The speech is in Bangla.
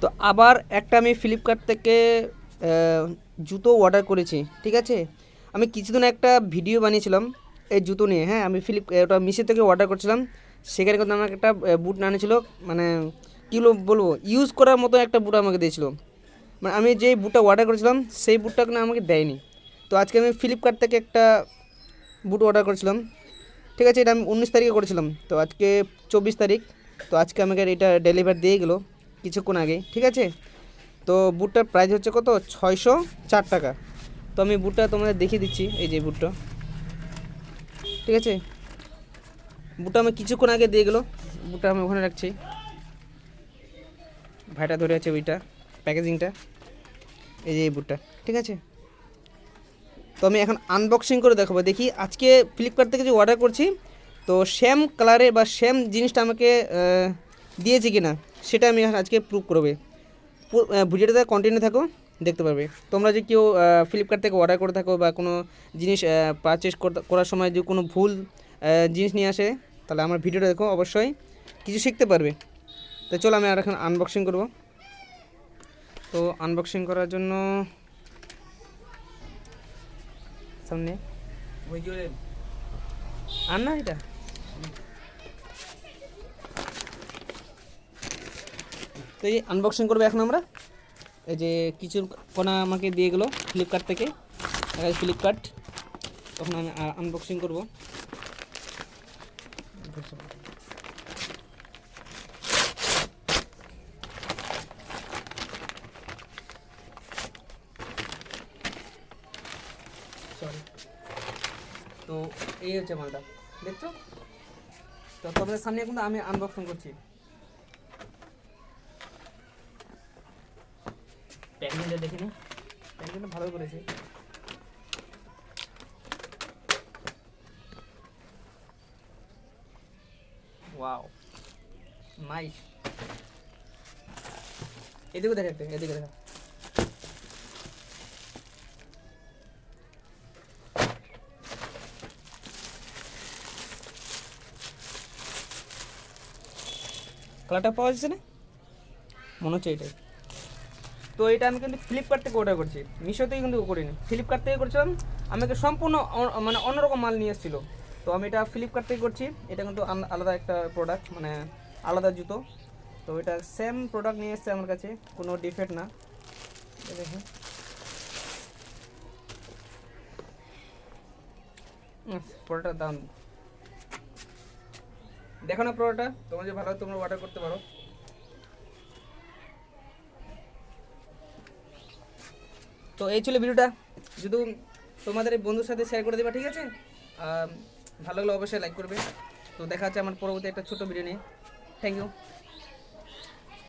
তো আবার একটা আমি ফ্লিপকার্ট থেকে জুতো অর্ডার করেছি, ঠিক আছে? আমি কিছুদিন একটা ভিডিও বানিয়েছিলাম, এই জুতো নিয়ে হ্যাঁ? আমি ফ্লিপ ওটা মিশো থেকে অর্ডার করছিলাম, সেখানে কিন্তু আমাকে একটা বুট আনেছিল মানে কী বলব ইউজ করার মতো একটা বুট আমাকে দিয়েছিল। মানে আমি যেই বুটটা অর্ডার করেছিলাম, সেই বুটটা কিন্তু আমাকে দেয়নি। তো আজকে আমি ফ্লিপকার্ট থেকে একটা বুট অর্ডার করেছিলাম, ঠিক আছে? এটা আমি উনিশ তারিখে করেছিলাম, তো আজকে চব্বিশ তারিখ, তো আজকে আমাকে এটা ডেলিভার দিয়ে গেলো। কিছুক্ষণ আগে, ঠিক আছে? তো বুটটার প্রাইস হচ্ছে কত? ছয়শো চার টাকা। তো আমি বুটটা তোমাদের দেখিয়ে দিচ্ছি, এই যে বুটটা। ঠিক আছে? বুটটা আমি কিছুক্ষণ আগে দিয়ে গেলো। বুটটা আমি ওখানে রাখছি। ভাইটা ধরে আছে ওইটা, প্যাকেজিংটা। এই যে এই বুটটা, ঠিক আছে? তো আমি এখন আনবক্সিং করে দেখাবো। দেখি আজকে ফ্লিপকার্ট থেকে যে অর্ডার করছি, তো সেম কালারে বা সেম জিনিসটা আমাকে দিয়েছে কি না সেটা আমি আজকে প্রুভ করবে। ভিডিওটাতে কন্টিনিউ থাকো দেখতে পারবে। তোমরা যে কেউ ফ্লিপকার্ট থেকে অর্ডার করে থাকো বা কোনো জিনিস পারচেস করার সময় যে কোনো ভুল জিনিস নিয়ে আসে তাহলে আমার ভিডিওটা দেখো অবশ্যই কিছু শিখতে পারবে। তো চলো আমি আর এখন আনবক্সিং করব। তো আনবক্সিং করার জন্য সামনে। আর না এটা? তো এই আনবক্সিং করব এখন আমরা। এই যে কিছু কোনা আমাকে দিয়ে গেলো ফ্লিপকার্ট থেকে। ফ্লিপকার্ট তখন আমি আনবক্সিং করব। সরি তো এই হচ্ছে মালটা। দেখছ? তো তোমাদের সামনে কিন্তু আমি আনবক্সিং করছি। প্যাকিংটা দেখে নি। প্যাকিংটা ভালো করেছে। ওয়াও নাইস এদিকে দেখা একটা, এদিকে দেখা। কালারটা পাওয়া যাচ্ছে না? মনে হচ্ছে এটাই। তো এটা আমি কিন্তু ফ্লিপকার্ট থেকে অর্ডার করছি। মিশো থেকে কিন্তু করিনি। ফ্লিপকার্ট থেকে করছিলাম, আমাকে সম্পূর্ণ মানে অন্যরকম মাল নিয়ে এসেছিল। তো আমি এটা ফ্লিপকার্ট থেকে করছি। এটা কিন্তু আলাদা একটা প্রোডাক্ট মানে আলাদা জুতো। তো এটা সেম প্রোডাক্ট নিয়ে এসছে আমার কাছে, কোনো ডিফেক্ট না। দেখুন। প্রোডাক্টটা দাম। দেখো না প্রোডাক্টটা তোমার যে ভালো তোমরা অর্ডার করতে পারো। তো এই ছিল ভিডিওটা। শুধু তোমাদের এই বন্ধুর সাথে শেয়ার করে দেবে, ঠিক আছে? ভালো লাগলে অবশ্যই লাইক করবে। তো দেখা হচ্ছে আমার পরবর্তী একটা ছোটো ভিডিও নিয়ে। Thank you